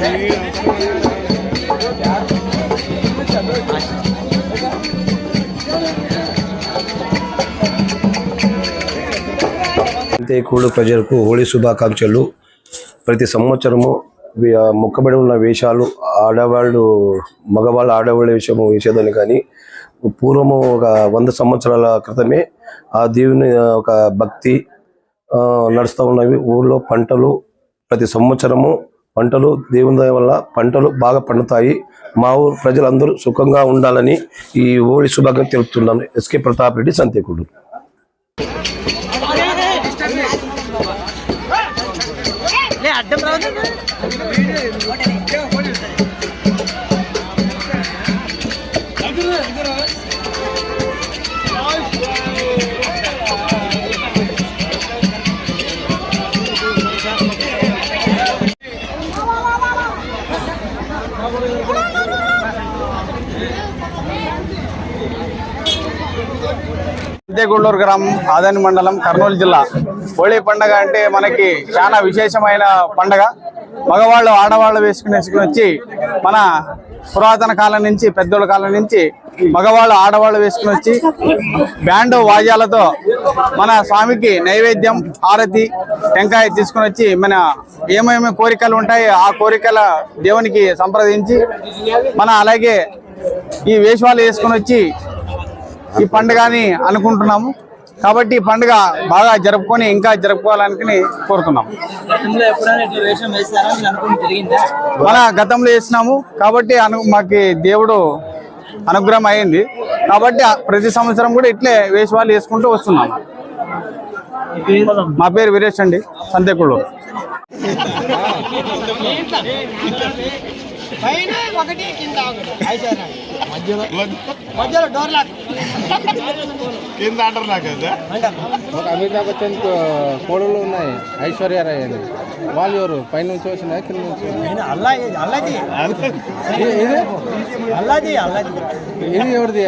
అంతేకూడు ప్రజలకు హోళీ శుభాకాంక్షలు. ప్రతి సంవత్సరము మొక్కబడి ఉన్న వేషాలు ఆడవాళ్ళు మగవాళ్ళు ఆడవాళ్ళ విషయము వేసేదని కానీ పూర్వము ఒక వంద సంవత్సరాల క్రితమే ఆ దేవుని ఒక భక్తి నడుస్తూ ఉన్నవి. ఊళ్ళో పంటలు ప్రతి సంవత్సరము పంటలు దేవుని దయ వల్ల పంటలు బాగా పండుతాయి. మా ఊరు ప్రజలందరూ సుఖంగా ఉండాలని ఈ ఓడి శుభాకాంక్షలు తెలుపుతున్నాను. ఎస్కే ప్రతాప్ రెడ్డి సంతేకుడు. అంతేగుళ్ళూరు గ్రామం ఆదాని మండలం కర్నూలు జిల్లా. హోళీ పండగ అంటే మనకి చాలా విశేషమైన పండగ. మగవాళ్ళు ఆడవాళ్ళు వేసుకుని వేసుకుని వచ్చి మన పురాతన కాలం నుంచి పెద్దోళ్ళ కాలం నుంచి మగవాళ్ళు ఆడవాళ్ళు వేసుకుని వచ్చి బ్యాండ్ వాద్యాలతో మన స్వామికి నైవేద్యం హారతి టెంకాయ తీసుకుని వచ్చి మన ఏమేమి కోరికలు ఉంటాయి ఆ కోరికల దేవునికి సంప్రదించి మన అలాగే ఈ వేషాలు వేసుకుని వచ్చి ఈ పండుగని అనుకుంటున్నాము. కాబట్టి ఈ పండుగ బాగా జరుపుకొని ఇంకా జరుపుకోవాలని కోరుతున్నాం. గతంలో ఎప్పుడైనా ఇట్లా వేషం వేస్తారా మీరు అనుకుని జరిగిందా మన గతంలో వేసినాము. కాబట్టి అను మాకు దేవుడు అనుగ్రహం అయింది. కాబట్టి ప్రతి సంవత్సరం కూడా ఇట్లే వేషవాళ్ళు వేసుకుంటూ వస్తున్నాం మా పేరు వీరేష్ అండి సంతేకుళ్ళు ఒక అమెరికాకు వచ్చిన కోడలు ఉన్నాయి ఐశ్వర్య రాయ్ అని. వాళ్ళు ఎవరు? పై నుంచి వచ్చినా కింద నుంచి ఇది- ఇది? ఇది ఎవరిది